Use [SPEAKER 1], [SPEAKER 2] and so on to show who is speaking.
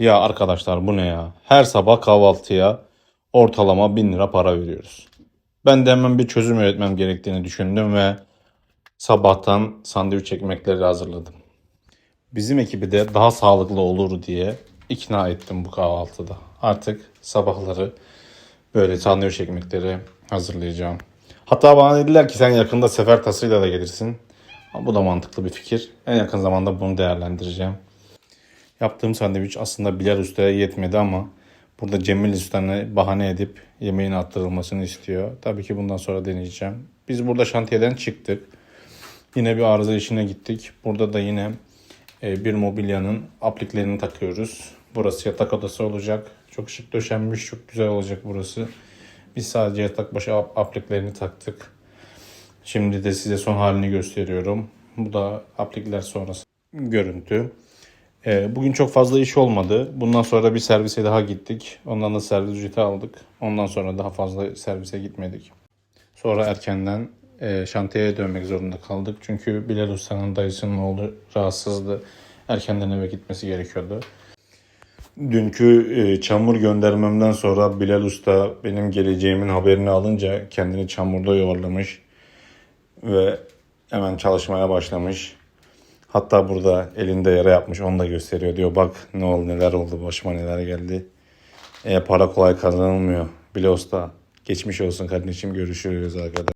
[SPEAKER 1] Ya arkadaşlar bu ne ya? Her sabah kahvaltıya ortalama 1000 lira para veriyoruz. Ben de hemen bir çözüm üretmem gerektiğini düşündüm ve sabahtan sandviç ekmekleri hazırladım. Bizim ekibi de daha sağlıklı olur diye ikna ettim bu kahvaltıda. Artık sabahları böyle sandviç ekmekleri hazırlayacağım. Hatta bana dediler ki sen yakında sefer tasıyla da gelirsin. Bu da mantıklı bir fikir. En yakın zamanda bunu değerlendireceğim. Yaptığım sandviç aslında Bilal Usta'ya yetmedi ama burada Cemil Usta'nı bahane edip yemeğin arttırılmasını istiyor. Tabii ki bundan sonra deneyeceğim. Biz burada şantiyeden çıktık. Yine bir arıza işine gittik. Burada da yine e, bir mobilyanın apliklerini takıyoruz. Burası yatak odası olacak. Çok şık döşenmiş, çok güzel olacak burası. Biz sadece yatak başı ap- apliklerini taktık. Şimdi de size son halini gösteriyorum. Bu da aplikler sonrası görüntü. Ee, bugün çok fazla iş olmadı. Bundan sonra bir servise daha gittik. Ondan da servis ücreti aldık. Ondan sonra daha fazla servise gitmedik. Sonra erkenden e, şantiyeye dönmek zorunda kaldık. Çünkü Bilal Usta'nın dayısının oğlu rahatsızdı. Erkenden eve gitmesi gerekiyordu. Dünkü e, çamur göndermemden sonra Bilal Usta benim geleceğimin haberini alınca kendini çamurda yuvarlamış ve hemen çalışmaya başlamış. Hatta burada elinde yara yapmış onu da gösteriyor. Diyor bak ne oldu neler oldu başıma neler geldi. E, para kolay kazanılmıyor. Bilal Usta geçmiş olsun kardeşim görüşürüz arkadaşlar.